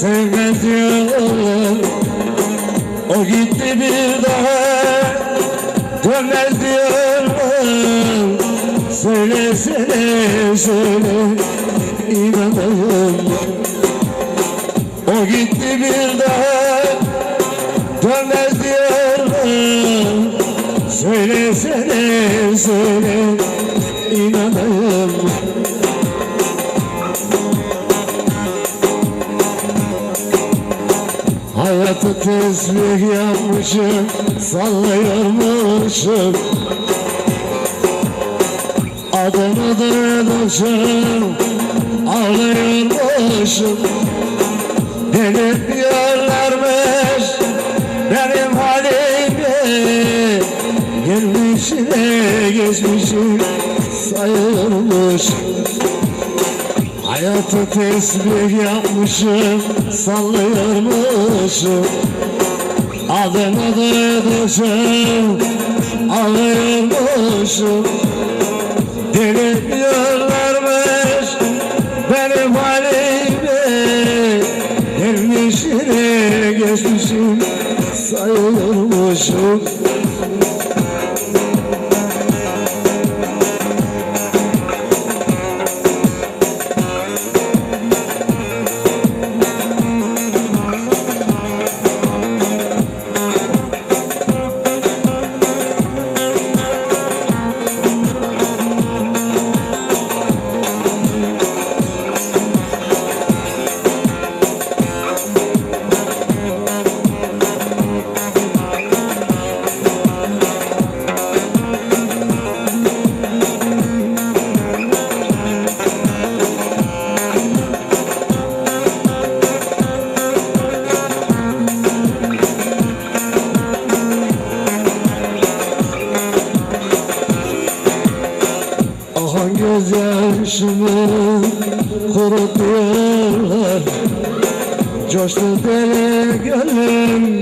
sevmez diyorlar O gitti bir daha dönmez diyorlar Söylesene söyle inanayım. O gitti bir daha dönmez diyorlar Söylesene söyle inanayım tesbih yapmışım Sallıyormuşum Adını duydukçam Ağlıyormuşum Beni diyorlarmış Benim halimi Gelmişine geçmişim Sayılmış Hayatı tesbih yapmışım Sallıyormuşum. Adını duydukçam Ağlıyormuşum. Deli diyorlarmış benim halimi Gelmişine geçmişim sayılırmışım gözyaşımı kurutuyorlar Coştu deli gönlüm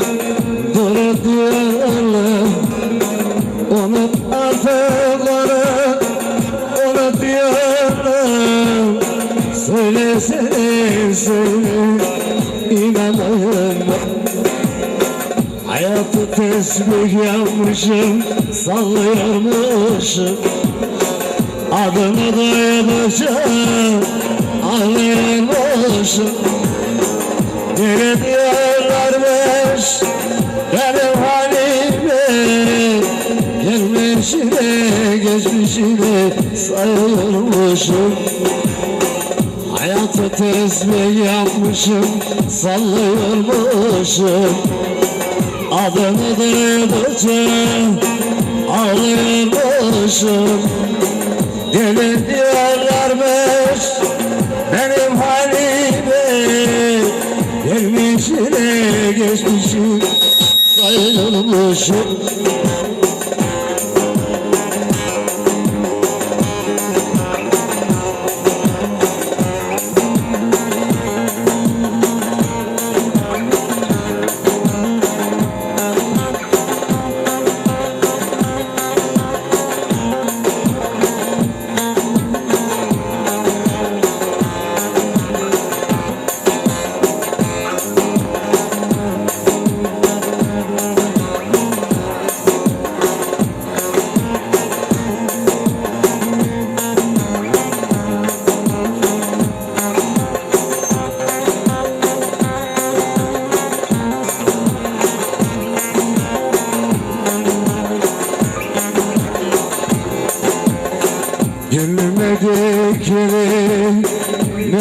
durutuyorlar Unut artık onu unutuyorlar Söylesene söyle inanayım Hayatı tesbih yapmışım Sallıyormuşum Adını duydukça ağlıyormuşum Deli diyorlarmış benim halimi Gelmişine geçmişine sayıyormuşum Hayatı tesbih yapmışım sallıyormuşum. Adını duydukça ağlıyormuşum Deli diyorlarmış benim halimi Gelmişine geçmişim sayılmışım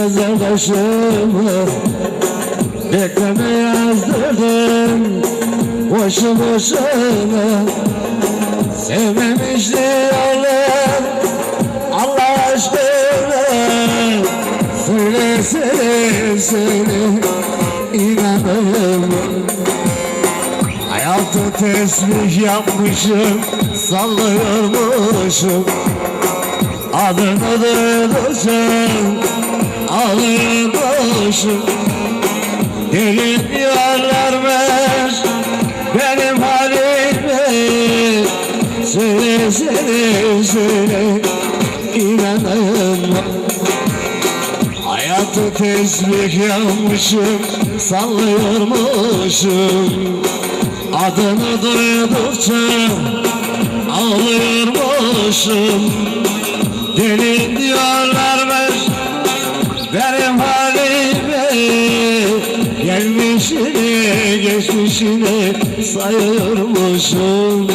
mezar taşımı Bekleme yazdırdım boşu boşuna. Sevmemiş diyorlar Allah aşkına. Söylesene söyle inanayım Hayatı tesbih yapmışım Sallıyormuşum. Adını duydukça ağlıyormuşum Deli diyorlarmış benim halimi Söyle söyle söyle inanayım Hayatı tesbih yapmışım Sallıyormuşum. Adını duydukça Ağlıyormuşum. Deli diyorlarmış Benim Gelmişini geçmişini sayıyormuşum